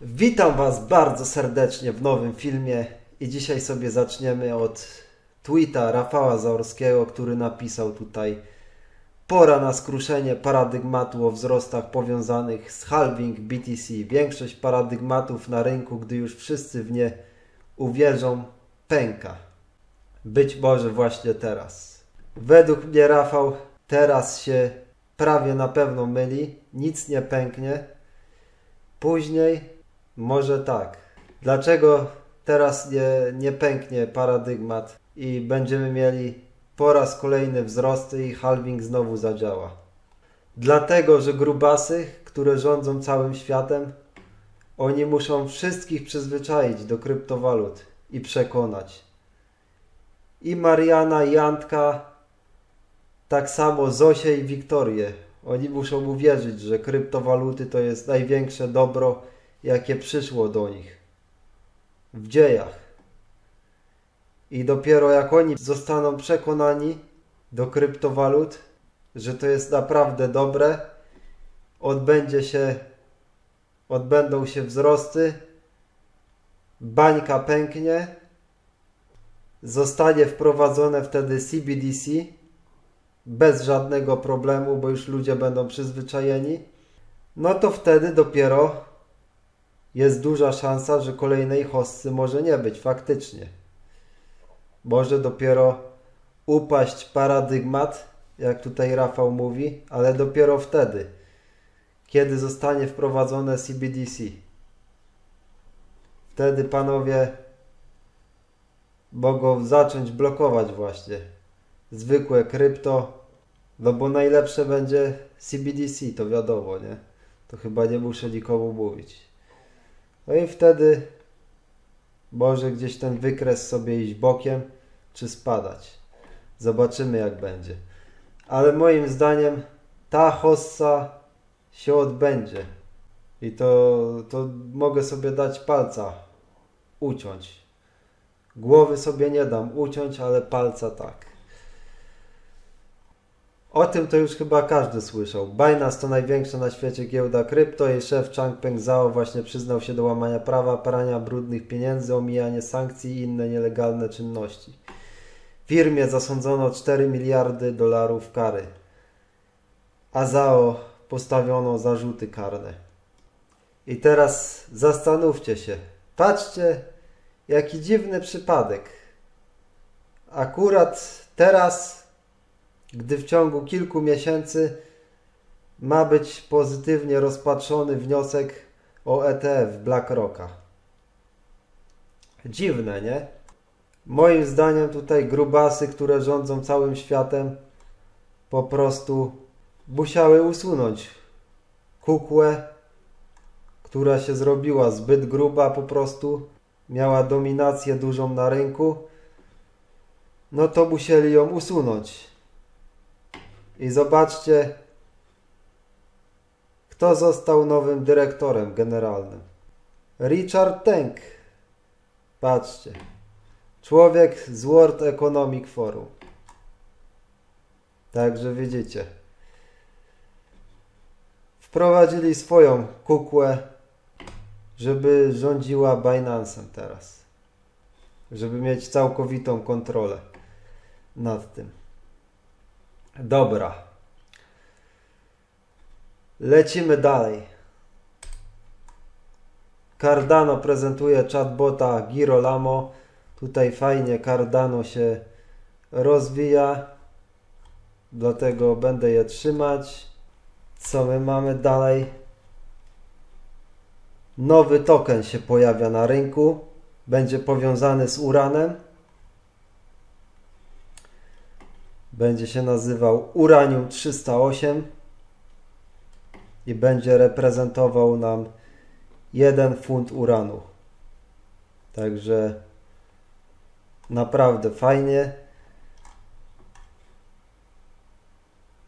Witam Was bardzo serdecznie w nowym filmie i dzisiaj sobie zaczniemy od tweeta Rafała Zaorskiego, który napisał tutaj Pora na skruszenie paradygmatu o wzrostach powiązanych z halving BTC. Większość paradygmatów na rynku, gdy już wszyscy w nie uwierzą, pęka. Być może właśnie teraz. Według mnie Rafał teraz się prawie na pewno myli, nic nie pęknie. Później może tak. Dlaczego teraz nie, nie pęknie paradygmat i będziemy mieli po raz kolejny wzrosty i halving znowu zadziała? Dlatego, że grubasy, które rządzą całym światem, oni muszą wszystkich przyzwyczaić do kryptowalut i przekonać. I Mariana, i Antka, tak samo Zosię i Wiktorię. Oni muszą uwierzyć, że kryptowaluty to jest największe dobro, jakie przyszło do nich w dziejach. I dopiero jak oni zostaną przekonani do kryptowalut, że to jest naprawdę dobre, odbędzie się, odbędą się wzrosty, bańka pęknie, zostanie wprowadzone wtedy CBDC bez żadnego problemu, bo już ludzie będą przyzwyczajeni, no to wtedy dopiero jest duża szansa, że kolejnej hossy może nie być faktycznie. Może dopiero upaść paradygmat, jak tutaj Rafał mówi, ale dopiero wtedy, kiedy zostanie wprowadzone CBDC. Wtedy panowie mogą zacząć blokować właśnie zwykłe krypto, no bo najlepsze będzie CBDC, to wiadomo, nie? To chyba nie muszę nikomu mówić. No i wtedy może gdzieś ten wykres sobie iść bokiem, czy spadać. Zobaczymy jak będzie. Ale moim zdaniem ta hossa się odbędzie. I to, to mogę sobie dać palca uciąć. Głowy sobie nie dam uciąć, ale palca tak. O tym to już chyba każdy słyszał. Binance to największa na świecie giełda krypto. Jej szef Changpeng Zhao właśnie przyznał się do łamania prawa, prania brudnych pieniędzy, omijanie sankcji i inne nielegalne czynności. Firmie zasądzono 4 miliardy dolarów kary, a Zhao postawiono zarzuty karne. I teraz zastanówcie się. Patrzcie, jaki dziwny przypadek. Akurat teraz gdy w ciągu kilku miesięcy ma być pozytywnie rozpatrzony wniosek o ETF BlackRocka. Dziwne, nie? Moim zdaniem tutaj grubasy, które rządzą całym światem, po prostu musiały usunąć kukłę, która się zrobiła zbyt gruba po prostu, miała dominację dużą na rynku, no to musieli ją usunąć. I zobaczcie, kto został nowym dyrektorem generalnym. Richard Tank. Patrzcie. Człowiek z World Economic Forum. Także widzicie. Wprowadzili swoją kukłę, żeby rządziła Binance'em teraz. Żeby mieć całkowitą kontrolę nad tym. Dobra. Lecimy dalej. Cardano prezentuje chatbota Girolamo. Tutaj fajnie Cardano się rozwija. Dlatego będę je trzymać. Co my mamy dalej? Nowy token się pojawia na rynku. Będzie powiązany z Uranem. Będzie się nazywał Uranium 308 i będzie reprezentował nam 1 funt uranu. Także naprawdę fajnie.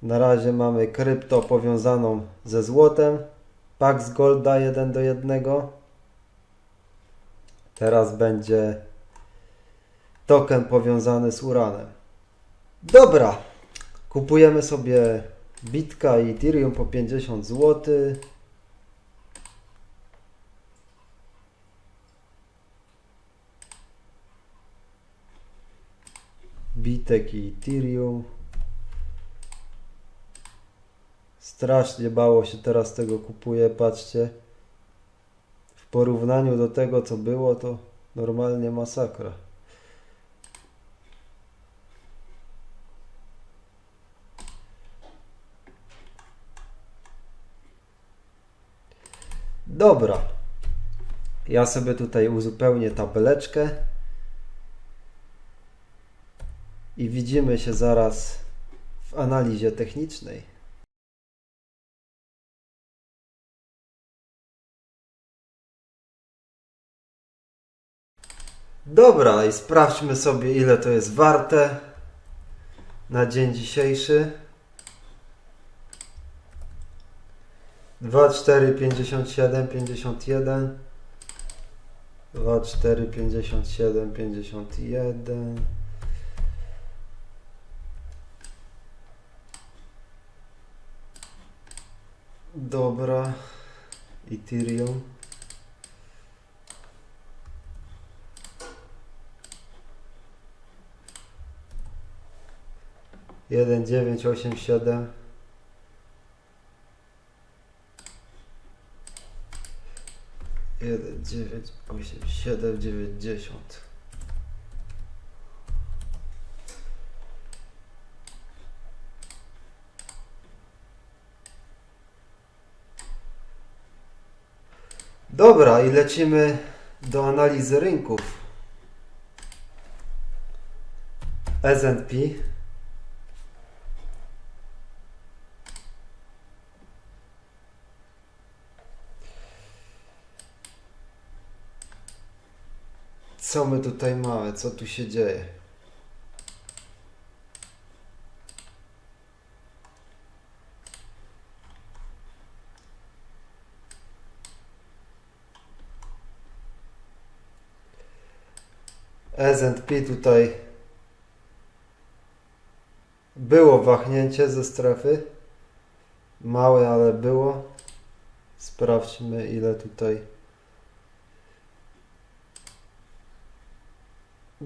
Na razie mamy krypto powiązaną ze złotem. Pax Golda 1 do 1. Teraz będzie token powiązany z uranem. Dobra, kupujemy sobie Bitka i Ethereum po 50 zł. Bitek i Ethereum. Strasznie bało się teraz tego kupuje, patrzcie. W porównaniu do tego co było to normalnie masakra. Dobra. Ja sobie tutaj uzupełnię tabeleczkę. I widzimy się zaraz w analizie technicznej. Dobra, i sprawdźmy sobie, ile to jest warte na dzień dzisiejszy. 2, 4, 57, 51. 2, 4, 57, 51. Dobra. Ethereum. Jeden dziewięć osiem siedem jeden dziewięć osiem siedem dziewięćdziesiąt Dobra, i lecimy do analizy rynków. S&P Co my tutaj mamy? Co tu się dzieje? S&P tutaj było wahnięcie ze strefy. Małe, ale było. Sprawdźmy ile tutaj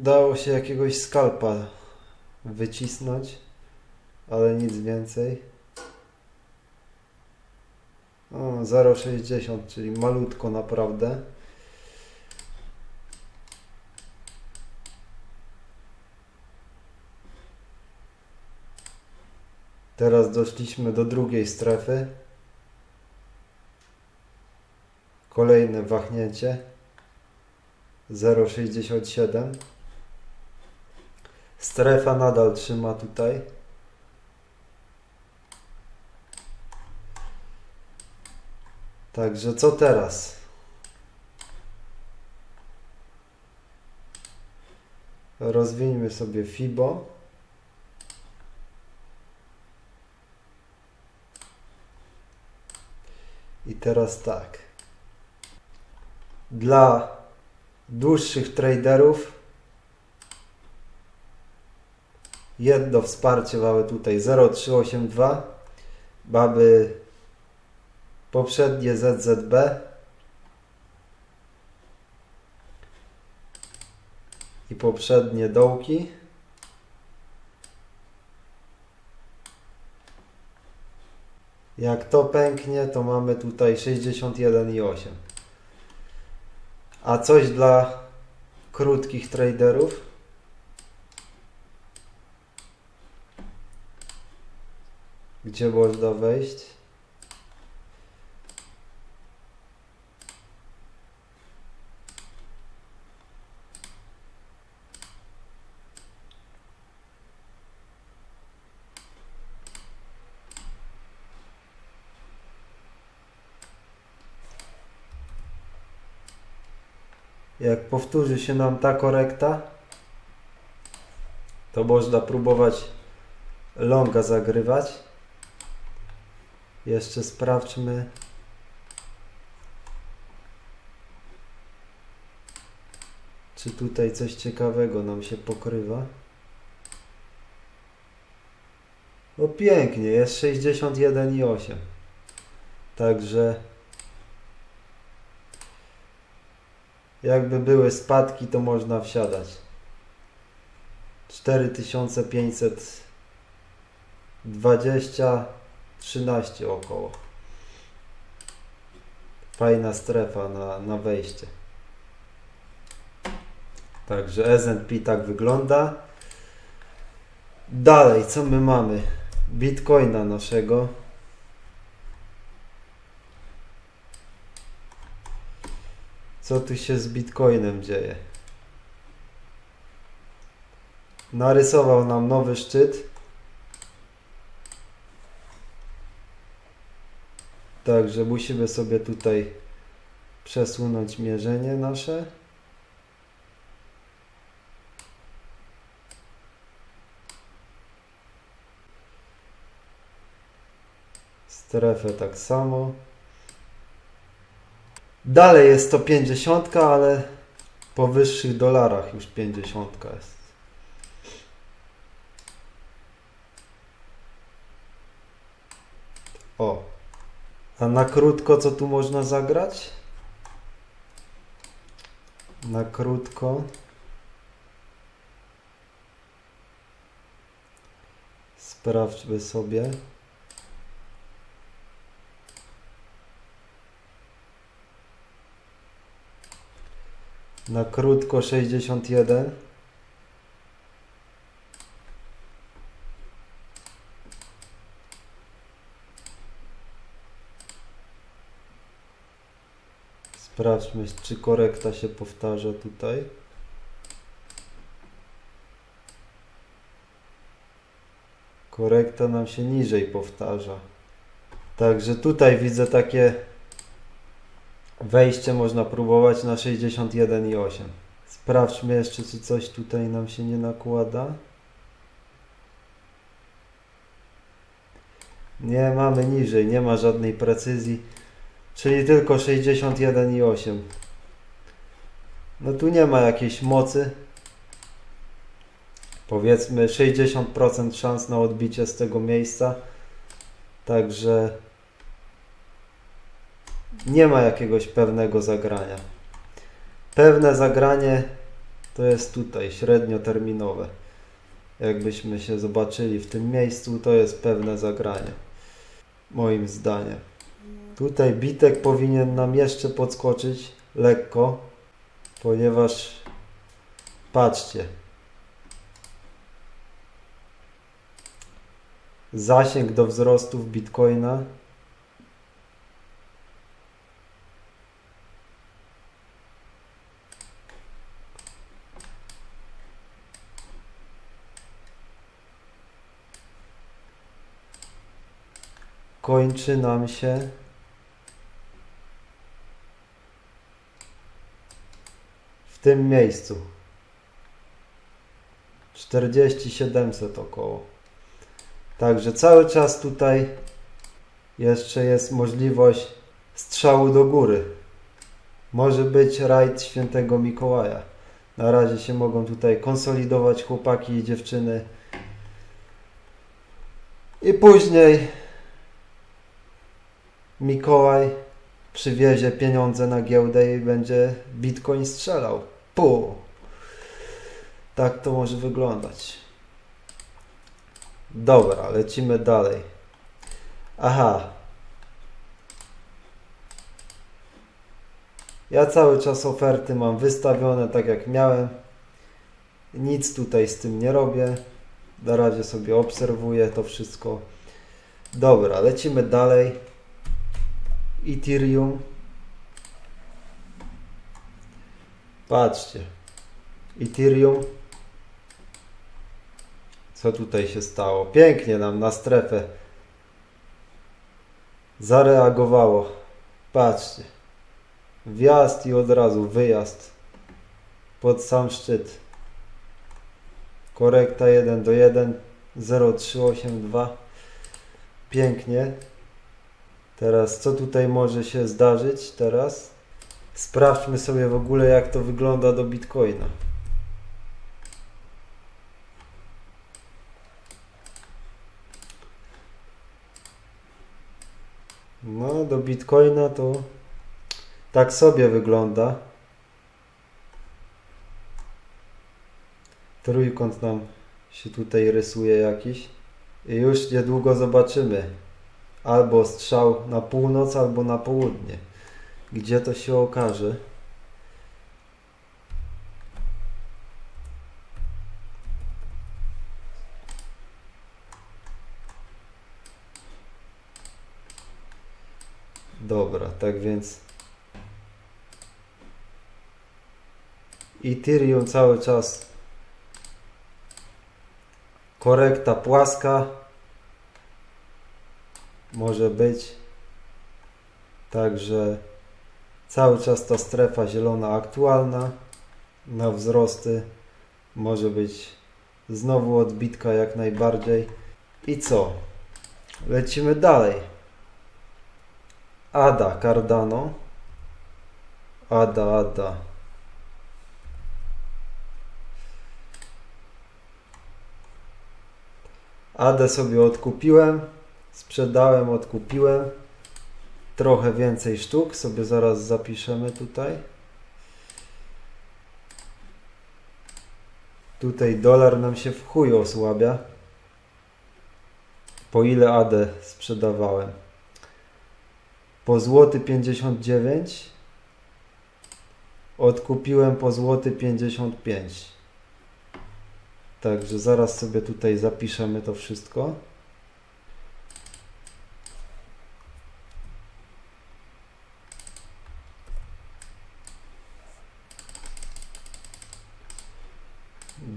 dało się jakiegoś skalpa wycisnąć, ale nic więcej. O, 0,60, czyli malutko naprawdę. Teraz doszliśmy do drugiej strefy. Kolejne wahnięcie. 0,67. Strefa nadal trzyma tutaj. Także co teraz? Rozwiniemy sobie FIBO. I teraz tak. Dla dłuższych traderów jedno wsparcie mamy tutaj 0382 mamy poprzednie ZZB i poprzednie dołki. Jak to pęknie to mamy tutaj 61,8 a coś dla krótkich traderów Gdzie można wejść? Jak powtórzy się nam ta korekta, to można próbować longa zagrywać. Jeszcze sprawdźmy. Czy tutaj coś ciekawego nam się pokrywa? O pięknie, jest 61,8. Także jakby były spadki, to można wsiadać. 4520 13 około. Fajna strefa na, na wejście. Także S&P tak wygląda. Dalej, co my mamy? Bitcoina naszego. Co tu się z Bitcoinem dzieje? Narysował nam nowy szczyt. Także musimy sobie tutaj przesunąć mierzenie nasze. Strefę tak samo. Dalej jest to 50, ale po wyższych dolarach już 50 jest. O. A na krótko co tu można zagrać? Na krótko. Sprawdźmy sobie. Na krótko 61. Sprawdźmy, czy korekta się powtarza tutaj. Korekta nam się niżej powtarza. Także tutaj widzę takie wejście można próbować na 61,8. Sprawdźmy jeszcze, czy coś tutaj nam się nie nakłada. Nie mamy niżej, nie ma żadnej precyzji. Czyli tylko 61,8. No tu nie ma jakiejś mocy. Powiedzmy 60% szans na odbicie z tego miejsca. Także nie ma jakiegoś pewnego zagrania. Pewne zagranie to jest tutaj średnioterminowe. Jakbyśmy się zobaczyli w tym miejscu, to jest pewne zagranie. Moim zdaniem. Tutaj bitek powinien nam jeszcze podskoczyć lekko, ponieważ patrzcie. Zasięg do wzrostów bitcoina kończy nam się tym miejscu. 4700 około. Także cały czas tutaj jeszcze jest możliwość strzału do góry. Może być rajd świętego Mikołaja. Na razie się mogą tutaj konsolidować chłopaki i dziewczyny. I później Mikołaj przywiezie pieniądze na giełdę i będzie Bitcoin strzelał. Pu! Tak to może wyglądać. Dobra, lecimy dalej. Aha. Ja cały czas oferty mam wystawione tak jak miałem. Nic tutaj z tym nie robię. Na razie sobie obserwuję to wszystko. Dobra, lecimy dalej. Ethereum. Patrzcie. Ethereum. Co tutaj się stało? Pięknie nam na strefę zareagowało. Patrzcie. Wjazd i od razu wyjazd pod sam szczyt. Korekta 1 do 1 0382. Pięknie. Teraz co tutaj może się zdarzyć teraz? Sprawdźmy sobie w ogóle jak to wygląda do Bitcoina. No, do Bitcoina to tak sobie wygląda. Trójkąt nam się tutaj rysuje jakiś. I już niedługo zobaczymy albo strzał na północ, albo na południe. Gdzie to się okaże? Dobra, tak więc Ethereum cały czas korekta płaska może być także cały czas ta strefa zielona aktualna na wzrosty może być znowu odbitka jak najbardziej. I co? Lecimy dalej. Ada Cardano. Ada Ada. Adę sobie odkupiłem, sprzedałem, odkupiłem. Trochę więcej sztuk sobie zaraz zapiszemy tutaj. Tutaj dolar nam się w chuj osłabia. Po ile Adę sprzedawałem? Po złoty 59 odkupiłem po złoty 55 Także zaraz sobie tutaj zapiszemy to wszystko.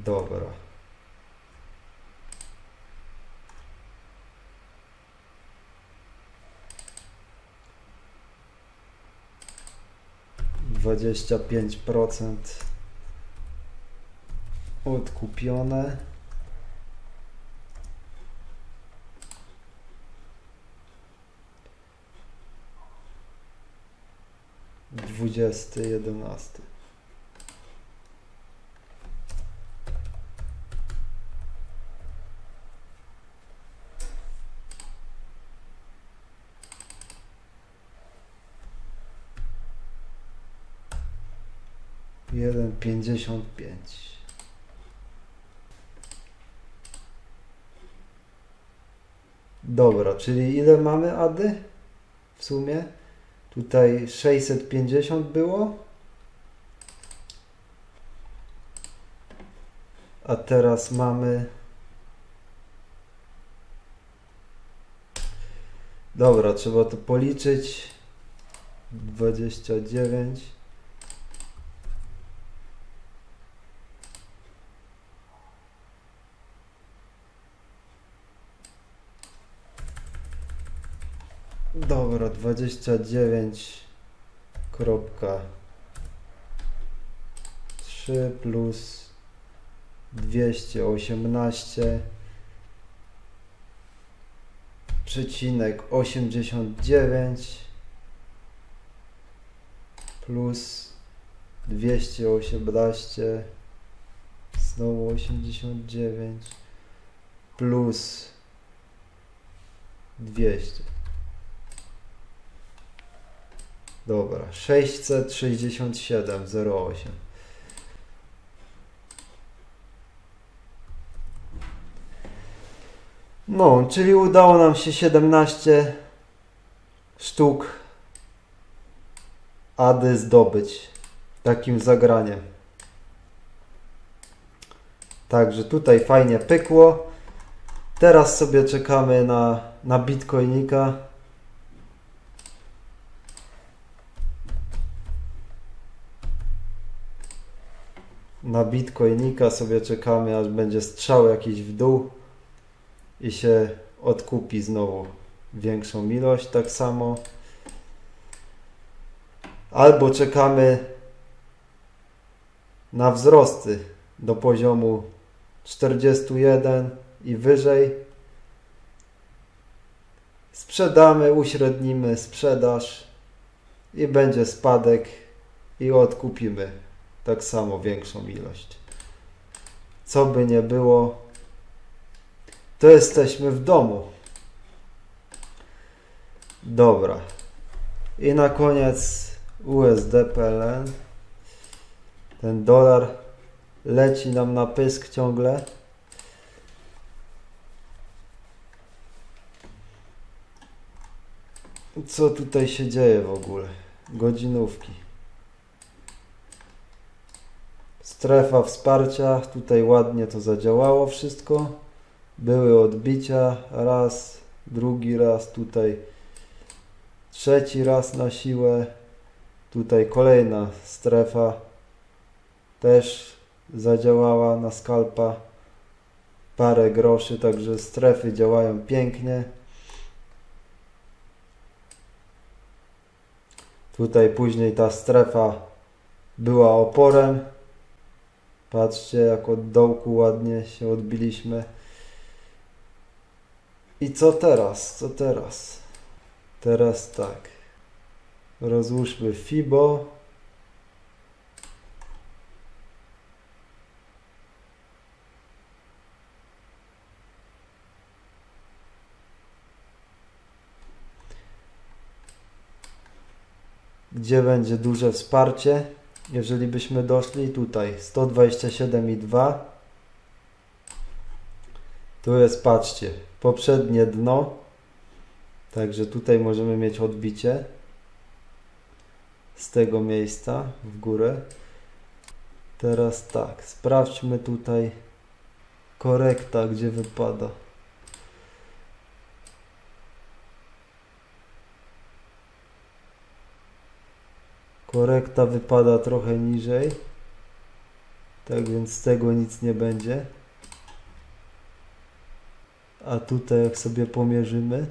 Dobra. Dwadzieścia pięć procent odkupione. Dwudziesty, jedenasty. Jeden pięćdziesiąt pięć. Dobra, czyli ile mamy ady w sumie? Tutaj 650 było. A teraz mamy. Dobra, trzeba to policzyć. 29. Dobra, 29 kropka. 3 plus 218 przecinek 89 plus 218 znowu 89 plus 200 Dobra, 667,08. No, czyli udało nam się 17 sztuk Ady zdobyć takim zagraniem. Także tutaj fajnie pykło. Teraz sobie czekamy na, na Bitcoinika. Na Bitcoinika sobie czekamy, aż będzie strzał jakiś w dół i się odkupi znowu większą ilość. Tak samo. Albo czekamy na wzrosty do poziomu 41 i wyżej. Sprzedamy, uśrednimy sprzedaż i będzie spadek i odkupimy tak samo większą ilość. Co by nie było, to jesteśmy w domu. Dobra. I na koniec USD PLN. Ten dolar leci nam na pysk ciągle. Co tutaj się dzieje w ogóle? Godzinówki. Strefa wsparcia. Tutaj ładnie to zadziałało wszystko. Były odbicia. Raz, drugi raz. Tutaj trzeci raz na siłę. Tutaj kolejna strefa. Też zadziałała na skalpa. Parę groszy, także strefy działają pięknie. Tutaj później ta strefa była oporem. Patrzcie, jak od dołku ładnie się odbiliśmy. I co teraz? Co teraz? Teraz tak. Rozłóżmy FIBO. Gdzie będzie duże wsparcie? Jeżeli byśmy doszli tutaj 127,2 tu jest, patrzcie, poprzednie dno. Także tutaj możemy mieć odbicie. Z tego miejsca w górę. Teraz tak, sprawdźmy tutaj korekta, gdzie wypada Korekta wypada trochę niżej. Tak więc z tego nic nie będzie. A tutaj jak sobie pomierzymy,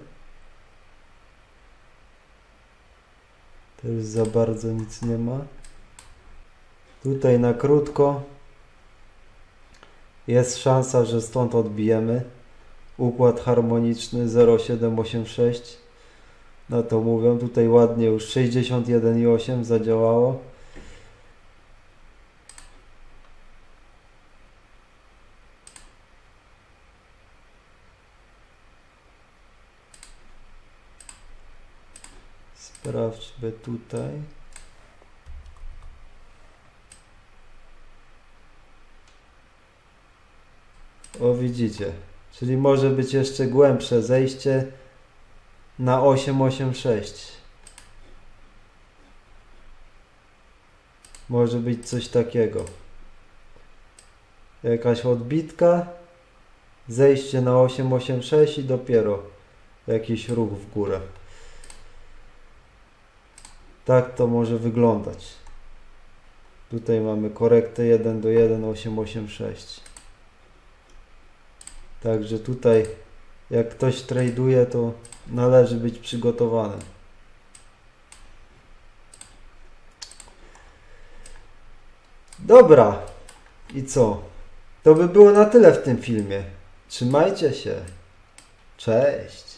też za bardzo nic nie ma. Tutaj na krótko jest szansa, że stąd odbijemy. Układ harmoniczny 0786 no to mówią, tutaj ładnie już 61,8 zadziałało. Sprawdźmy tutaj. O widzicie, czyli może być jeszcze głębsze zejście na 886. Może być coś takiego. Jakaś odbitka, zejście na 886 i dopiero jakiś ruch w górę. Tak to może wyglądać. Tutaj mamy korektę 1 do 1 886. Także tutaj jak ktoś traduje, to należy być przygotowany. Dobra. I co? To by było na tyle w tym filmie. Trzymajcie się. Cześć.